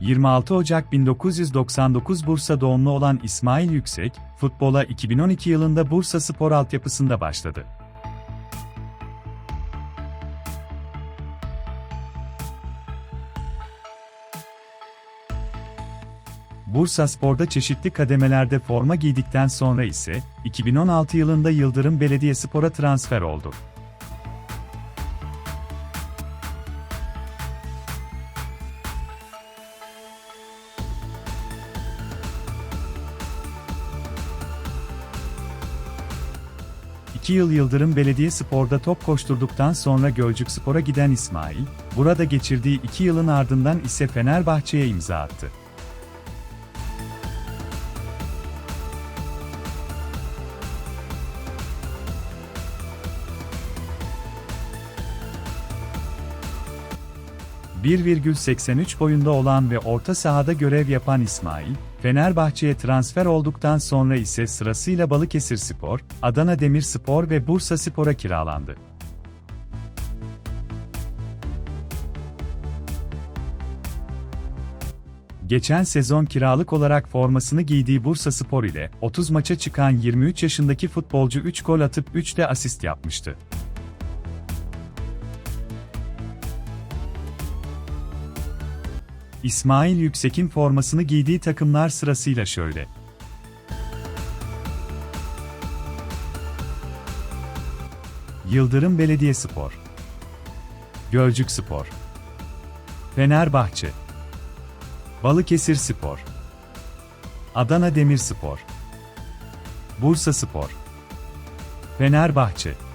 26 Ocak 1999 Bursa doğumlu olan İsmail Yüksek, futbola 2012 yılında Bursa Spor altyapısında başladı. Bursa Spor'da çeşitli kademelerde forma giydikten sonra ise 2016 yılında Yıldırım Belediyespor'a transfer oldu. İki yıl Yıldırım Belediyespor'da top koşturduktan sonra Gölcük Spor'a giden İsmail, burada geçirdiği iki yılın ardından ise Fenerbahçe'ye imza attı. ...1,83 boyunda olan ve orta sahada görev yapan İsmail, Fenerbahçe'ye transfer olduktan sonra ise sırasıyla Balıkesirspor, Adana Demirspor ve Bursaspor'a kiralandı. Geçen sezon kiralık olarak formasını giydiği Bursaspor ile 30 maça çıkan 23 yaşındaki futbolcu 3 gol atıp 3 de asist yapmıştı. İsmail Yüksek'in formasını giydiği takımlar sırasıyla şöyle. Yıldırım Belediyespor. Gölcük Spor. Fenerbahçe. Balıkesir Spor. Adana Demirspor. Bursa Spor. Fenerbahçe